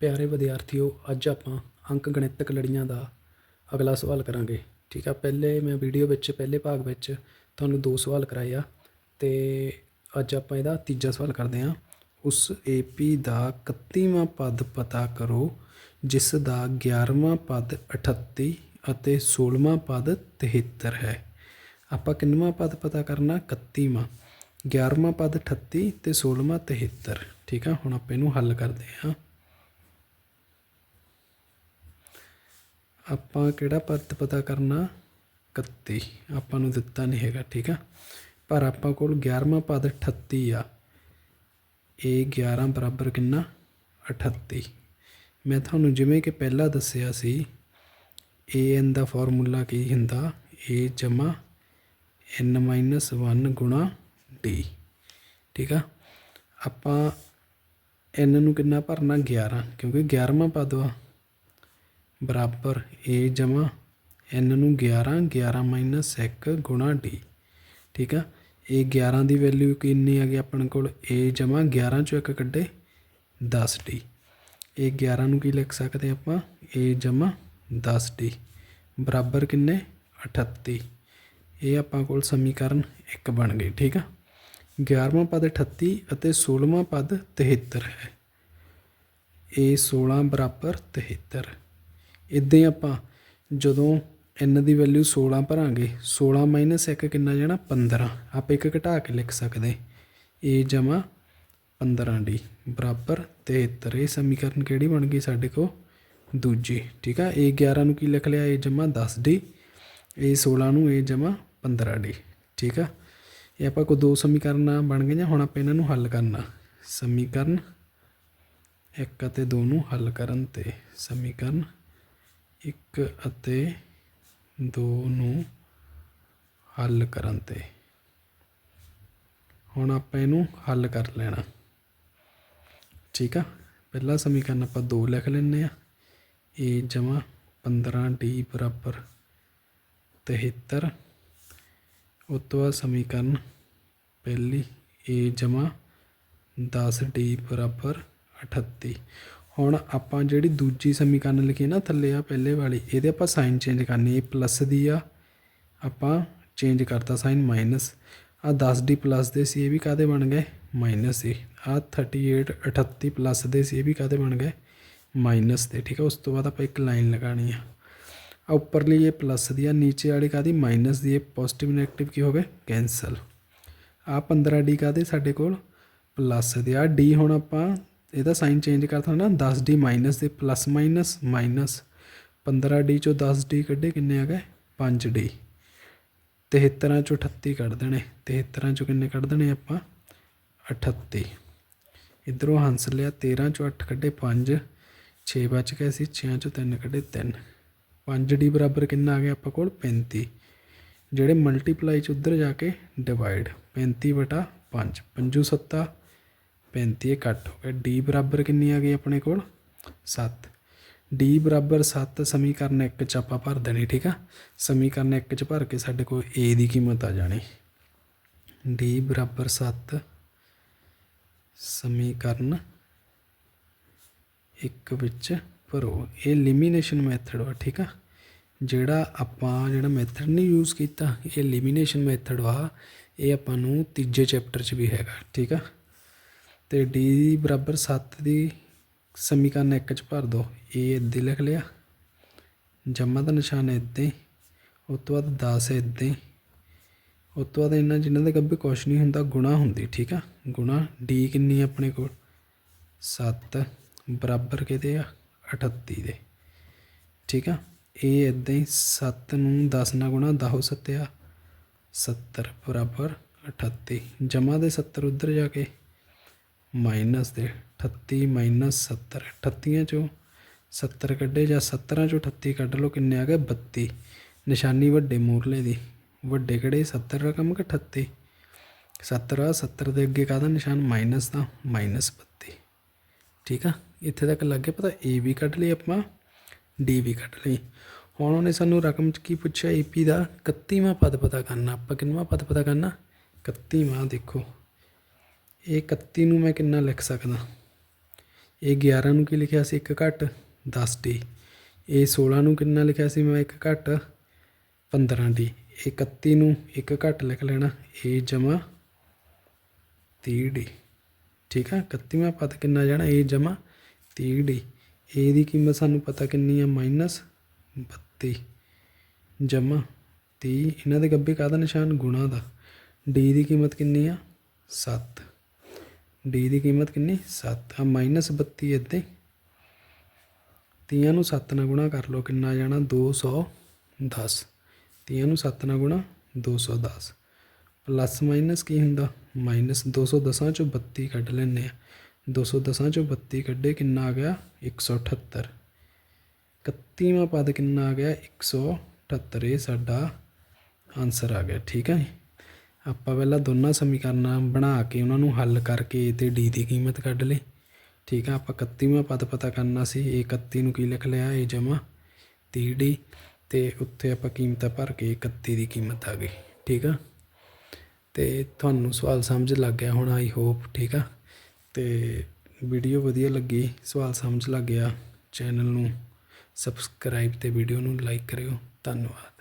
ਪਿਆਰੇ ਵਿਦਿਆਰਥੀਓ, ਅੱਜ ਆਪਾਂ ਅੰਕ ਗਣਿਤਕ ਲੜੀਆਂ ਦਾ ਅਗਲਾ ਸਵਾਲ ਕਰਾਂਗੇ। ਠੀਕ ਆ, ਪਹਿਲੇ ਮੈਂ ਵੀਡੀਓ ਵਿੱਚ, ਪਹਿਲੇ ਭਾਗ ਵਿੱਚ ਤੁਹਾਨੂੰ ਦੋ ਸਵਾਲ ਕਰਾਏ ਆ ਤੇ ਅੱਜ ਆਪਾਂ ਇਹਦਾ ਤੀਜਾ ਸਵਾਲ ਕਰਦੇ ਹਾਂ। ਉਸ ਏਪੀ ਦਾ 31ਵਾਂ ਪਦ ਪਤਾ ਕਰੋ, ਜਿਸ ਦਾ 11ਵਾਂ ਪਦ 38 ਅਤੇ 16ਵਾਂ ਪਦ 73 ਹੈ। ਆਪਾਂ ਕਿੰਨਵਾਂ ਪਦ ਪਤਾ ਕਰਨਾ? 31ਵਾਂ 11ਵਾਂ ਪਦ 38 ਤੇ 16ਵਾਂ 73 ਠੀਕ ਆ, ਹੁਣ ਆਪਾਂ ਇਹਨੂੰ ਹੱਲ ਕਰਦੇ ਹਾਂ। ਆਪਾਂ ਕਿਹੜਾ ਪਦ ਪਤਾ ਕਰਨਾ? 31 ਆਪਾਂ ਨੂੰ ਦਿੱਤਾ ਨਹੀਂ ਹੈਗਾ, ਠੀਕ ਆ? ਪਰ ਆਪਾਂ ਕੋਲ 11ਵਾਂ ਪਦ 38 ਆ। ਇਹ 11 ਬਰਾਬਰ ਕਿੰਨਾ? 38 ਮੈਂ ਤੁਹਾਨੂੰ ਜਿਵੇਂ ਕਿ ਪਹਿਲਾਂ ਦੱਸਿਆ ਸੀ an ਦਾ ਫਾਰਮੂਲਾ ਕੀ ਹੁੰਦਾ? A ਜਮਾ n 1 ਗੁਣਾ d ਠੀਕ ਆ? ਆਪਾਂ n ਨੂੰ ਕਿੰਨਾ ਭਰਨਾ? 11 ਕਿਉਂਕਿ 11ਵਾਂ ਪਦ ਵਾ ਬਰਾਬਰ ਏ ਜਮਾ n ਨੂੰ 11 11 ਮਾਈਨਸ 1 ਗੁਣਾ ਡੀ ਠੀਕ ਆ? ਇਹ 11 ਦੀ ਵੈਲਿਊ ਕਿੰਨੀ ਆ ਗਈ ਆਪਣੇ ਕੋਲ? ਏ ਜਮਾ 11 ਚੋਂ ਇੱਕ ਕੱਢੇ 10d ਇਹ 11 ਨੂੰ ਕੀ ਲਿਖ ਸਕਦੇ ਆਪਾਂ? A ਜਮਾ 10d ਬਰਾਬਰ ਕਿੰਨੇ? 38 ਇਹ ਆਪਾਂ ਕੋਲ ਸਮੀਕਰਨ 1 ਬਣ ਗਈ, ਠੀਕ ਆ? 11ਵਾਂ ਪਦ 38 ਅਤੇ 16ਵਾਂ ਪਦ 73 ਹੈ। ਇਹ 16 ਬਰਾਬਰ 73 ਇੱਦਾਂ ਹੀ ਆਪਾਂ ਜਦੋਂ n ਦੀ ਵੈਲਿਊ 16 ਭਰਾਂਗੇ 16 1 ਕਿੰਨਾ ਜਾਣਾ? 15 ਆਪਾਂ ਇੱਕ ਘਟਾ ਕੇ ਲਿਖ ਸਕਦੇ। A ਜਮਾ 15d ਬਰਾਬਰ। 73 ਇਹ ਸਮੀਕਰਨ ਕਿਹੜੀ ਬਣ ਗਈ ਸਾਡੇ ਕੋਲ? ਦੂਜੀ, ਠੀਕ ਆ? A 11 ਨੂੰ ਕੀ ਲਿਖ ਲਿਆ? A ਜਮਾ 10d a 16 ਨੂੰ a ਜਮਾ 15d ਠੀਕ ਆ? ਇਹ ਆਪਾਂ ਕੋ ਦੋ ਸਮੀਕਰਨ ਬਣ ਗਏ ਜਾਂ ਹੁਣ ਆਪਾਂ ਇਹਨਾਂ ਨੂੰ ਹੱਲ ਕਰਨਾ। ਸਮੀਕਰਨ 1 ਅਤੇ 2 ਨੂੰ ਹੱਲ ਕਰਨ ਤੇ ਸਮੀਕਰਨ ਇੱਕ ਅਤੇ ਦੋ ਨੂੰ ਹੱਲ ਕਰਨ ਤੇ। ਹੁਣ ਆਪਾਂ ਇਹਨੂੰ ਹੱਲ ਕਰ ਲੈਣਾ। ਠੀਕ ਆ? ਪਹਿਲਾ ਸਮੀਕਰਨ ਆਪਾਂ 2 ਲਿਖ ਲੈਂਦੇ ਆ। A ਜਮਾ 15d ਬਰਾਬਰ 73 ਉਸ ਤੋਂ ਬਾਅਦ ਸਮੀਕਰਨ ਪਹਿਲੀ a ਜਮਾ 10d ਬਰਾਬਰ 38 ਹੁਣ ਆਪਾਂ ਜਿਹੜੀ ਦੂਜੀ ਸਮੀਕਰਨ ਲਿਖੀ ਨਾ ਥੱਲੇ ਆ ਪਹਿਲੇ ਵਾਲੀ, ਇਹਦੇ ਆਪਾਂ ਸਾਈਨ ਚੇਂਜ ਕਰਨੀ ਇਹ ਪਲੱਸ ਦੀ ਆ। ਆਪਾਂ ਚੇਂਜ ਕਰਤਾ ਸਾਈਨ ਮਾਈਨਸ ਆ 10d ਪਲੱਸ ਦੇ ਸੀ, ਇਹ ਵੀ ਕਾਦੇ ਬਣ ਗਏ? ਮਾਈਨਸ ਸੀ। ਆ 38 38 ਪਲੱਸ ਦੇ ਸੀ, ਇਹ ਵੀ ਕਾਦੇ ਬਣ ਗਏ? ਮਾਈਨਸ ਦੇ। ਠੀਕ ਹੈ ਉਸ ਤੋਂ ਬਾਅਦ ਆਪਾਂ ਇੱਕ ਲਾਈਨ ਲਗਾਣੀ ਆ। ਆ ਉੱਪਰਲੀ ਇਹ ਪਲੱਸ ਦੀ ਆ, ਨੀਚੇ ਵਾਲੀ ਕਾਦੀ ਮਾਈਨਸ ਦੀ। ਇਹ ਪੋਜ਼ਿਟਿਵ ਨੈਗੇਟਿਵ ਕੀ ਹੋ ਗਏ? ਕੈਂਸਲ ਆ 15d ਕਾਦੇ ਸਾਡੇ ਕੋਲ? ਪਲੱਸ ਦੇ। ਆ d ਹੁਣ ਆਪਾਂ ਇਹਦਾ ਸਾਈਨ ਚੇਂਜ ਕਰਤਾ ਨਾ 10d ਮਾਈਨਸ ਦੇ ਪਲੱਸ ਮਾਈਨਸ ਮਾਈਨਸ 15d ਚੋਂ 10d ਕੱਢੇ ਕਿੰਨੇ ਆ ਗਏ? 5d 73 ਚੋਂ 38 ਕੱਢ ਦੇਣੇ। 73 ਚੋਂ ਕਿੰਨੇ ਕੱਢ ਦੇਣੇ ਆਪਾਂ? 38 ਇਧਰੋਂ ਹੰਸ ਲਿਆ 13 ਚੋਂ 8 ਕੱਢੇ 5 6 ਬਚ ਗਏ ਸੀ 6 ਚੋਂ 3 ਕੱਢੇ 3 5d ਬਰਾਬਰ ਕਿੰਨਾ ਆ ਗਿਆ ਆਪਾਂ ਕੋਲ? 35 ਜਿਹੜੇ ਮਲਟੀਪਲਾਈ ਚ ਉਧਰ ਜਾ ਕੇ ਡਿਵਾਈਡ 35 ਬਟਾ 5 ਪੰਜੂ ਸੱਤਾ 35 ਇਹ ਹੋ ਗਿਆ। D ਬਰਾਬਰ ਕਿੰਨੀ ਆ ਗਈ ਆਪਣੇ ਕੋਲ? 7 d ਬਰਾਬਰ 7 ਸਮੀਕਰਨ 1 ਚ ਆਪਾਂ ਭਰ ਦੇਣੀ, ਠੀਕ ਆ? ਸਮੀਕਰਨ 1 ਚ ਭਰ ਕੇ ਸਾਡੇ ਕੋਲ a ਦੀ ਕੀਮਤ ਆ ਜਾਣੀ। D ਬਰਾਬਰ 7 ਸਮੀਕਰਨ 1 ਵਿੱਚ ਭਰੋ। ਇਹ ਐਲੀਮੀਨੇਸ਼ਨ ਮੈਥਡ ਵਾ ਠੀਕ ਆ? ਜਿਹੜਾ ਆਪਾਂ, ਜਿਹੜਾ ਮੈਥਡ ਨਹੀਂ ਯੂਜ਼ ਕੀਤਾ, ਇਹ ਐਲੀਮੀਨੇਸ਼ਨ ਮੈਥਡ ਵਾ ਇਹ ਆਪਾਂ ਨੂੰ ਤੀਜੇ ਚੈਪਟਰ 'ਚ ਵੀ ਹੈਗਾ, ਠੀਕ ਆ? ਅਤੇ ਡੀ ਬਰਾਬਰ ਸੱਤ ਦੀ ਸਮੀਕਰਨ ਇੱਕ ਚ ਭਰ ਦੋ। A ਇੱਦਾਂ ਲਿਖ ਲਿਆ। ਜਮਾ ਦਾ ਨਿਸ਼ਾਨ ਇੱਦਾਂ ਹੀ। ਉਸ ਤੋਂ ਬਾਅਦ 10 ਇੱਦਾਂ ਹੀ। ਉਸ ਤੋਂ ਬਾਅਦ ਇਹਨਾਂ ਜਿਨ੍ਹਾਂ ਦੇ ਗੱਭੇ ਕੁਛ ਨਹੀਂ ਹੁੰਦਾ, ਗੁਣਾ ਹੁੰਦੀ, ਠੀਕ ਆ? ਗੁਣਾ ਡੀ ਕਿੰਨੀ ਆਪਣੇ ਕੋਲ? 7 ਬਰਾਬਰ ਕਿਤੇ ਆ? 38 ਦੇ। ਠੀਕ ਆ? ਇਹ ਇੱਦਾਂ ਹੀ। 7 ਨੂੰ 10 ਨਾਲ ਗੁਣਾ 10 ਹੋ ਸੱਤਿਆ 70 ਬਰਾਬਰ 38 ਜਮਾ ਦੇ 70 ਉਧਰ ਜਾ ਕੇ। ਮਾਈਨਸ ਦੇ 38 ਮਾਈਨਸ 70 38 ਚੋਂ 70 ਕੱਢੇ ਜਾਂ 17 ਚੋਂ 38 ਕੱਢ ਲਓ, ਕਿੰਨੇ ਆ ਗਏ? 32 ਨਿਸ਼ਾਨੀ ਵੱਡੇ ਮੂਰਲੇ ਦੀ। ਵੱਡੇ ਕਿਹੜੇ? 70 ਰਕਮ ਕਿ 38 70 ਆ 70 ਦੇ ਅੱਗੇ ਕਾਹਦਾ ਨਿਸ਼ਾਨ? ਮਾਈਨਸ ਦਾ, ਮਾਈਨਸ 32 ਠੀਕ ਆ? ਇੱਥੇ ਤੱਕ ਲੱਗੇ, ਪਤਾ ਏ ਵੀ ਕੱਢ ਲਈ ਆਪਾਂ ਡੀ ਵੀ ਕੱਢ ਲਈ। ਹੁਣ ਉਹਨੇ ਸਾਨੂੰ ਰਕਮ ਚ ਕੀ ਪੁੱਛਿਆ? Ap ਦਾ। 31ਵਾਂ ਪਦ ਪਤਾ ਕਰਨਾ। ਆਪਾਂ ਕਿੰਨਵਾਂ ਪਦ ਪਤਾ ਕਰਨਾ? 31ਵਾਂ ਦੇਖੋ। ਇਹ 31 ਨੂੰ ਮੈਂ ਕਿੰਨਾ ਲਿਖ ਸਕਦਾ? ਇਹ 11 ਨੂੰ ਕੀ ਲਿਖਿਆ ਸੀ? 1 ਘੱਟ 10 ਡੀ। ਇਹ 16 ਨੂੰ ਕਿੰਨਾ ਲਿਖਿਆ ਸੀ? ਮੈਂ 1 ਘੱਟ 15 ਡੀ। ਇਹ 31 ਨੂੰ 1 ਘੱਟ ਲਿਖ ਲੈਣਾ। ਇਹ ਜਮਾ 30 ਡੀ। ਠੀਕ ਆ? 31ਵਾਂ ਪਦ ਕਿੰਨਾ ਜਾਣਾ? ਇਹ ਜਮਾ 30 ਡੀ। ਇਹ ਦੀ ਕੀਮਤ ਸਾਨੂੰ ਪਤਾ ਕਿੰਨੀ ਆ? ਮਾਈਨਸ 32 ਜਮਾ 30 ਇਹਨਾਂ ਦੇ ਗੱਬੇ ਕਾਹਦਾ ਨਿਸ਼ਾਨ? ਗੁਣਾ ਦਾ। ਡੀ ਦੀ ਕੀਮਤ ਕਿੰਨੀ ਆ? 7 ਡੀ ਦੀ ਕੀਮਤ ਕਿੰਨੀ? 7 ਆ ਮਾਈਨਸ 32 ਇੱਦਾਂ ਹੀ। ਤੀਆਂ ਨੂੰ 7 ਨਾਲ ਗੁਣਾ ਕਰ ਲਓ, ਕਿੰਨਾ ਆ ਜਾਣਾ? 210 ਤੀਆਂ ਨੂੰ 7 ਨਾਲ ਗੁਣਾ 210 ਪਲੱਸ ਮਾਈਨਸ ਕੀ ਹੁੰਦਾ? ਮਾਈਨਸ 210 ਚੋਂ 32 ਕੱਢ ਲੈਂਦੇ ਆ 210 ਚੋਂ 32 ਕੱਢੇ, ਕਿੰਨਾ ਆ ਗਿਆ? 178 31ਵਾਂ ਪਦ ਕਿੰਨਾ ਆ ਗਿਆ? 178 ਇਹ ਸਾਡਾ ਆਨਸਰ ਆ ਗਿਆ। ਠੀਕ ਹੈ ਜੀ। ਆਪਾਂ ਪਹਿਲਾਂ ਦੋਨਾਂ ਸਮੀਕਰਨਾਂ ਬਣਾ ਕੇ ਉਹਨਾਂ ਨੂੰ ਹੱਲ ਕਰਕੇ A ਤੇ D ਦੀ ਕੀਮਤ ਕੱਢ ਲਈ। ਠੀਕ ਆ, ਆਪਾਂ 31ਵਾਂ ਪਦ ਪਤਾ ਕਰਨਾ ਸੀ, ਇਹ 31 ਨੂੰ ਕੀ ਲਿਖ ਲਿਆ? ਇਹ ਜਮਾ 30D ਤੇ ਉੱਥੇ ਆਪਾਂ ਕੀਮਤਾਂ ਭਰ ਕੇ 31 ਦੀ ਕੀਮਤ ਆ ਗਈ। ਠੀਕ ਆ? ਅਤੇ ਤੁਹਾਨੂੰ ਸਵਾਲ ਸਮਝ ਲੱਗ ਗਿਆ ਹੁਣ ਆਈ ਹੋਪ ਠੀਕ ਆ? ਅਤੇ ਵੀਡੀਓ ਵਧੀਆ ਲੱਗੀ, ਸਵਾਲ ਸਮਝ ਲੱਗ ਗਿਆ, ਚੈਨਲ ਨੂੰ ਸਬਸਕ੍ਰਾਈਬ ਅਤੇ ਵੀਡੀਓ ਨੂੰ ਲਾਈਕ ਕਰਿਓ। ਧੰਨਵਾਦ।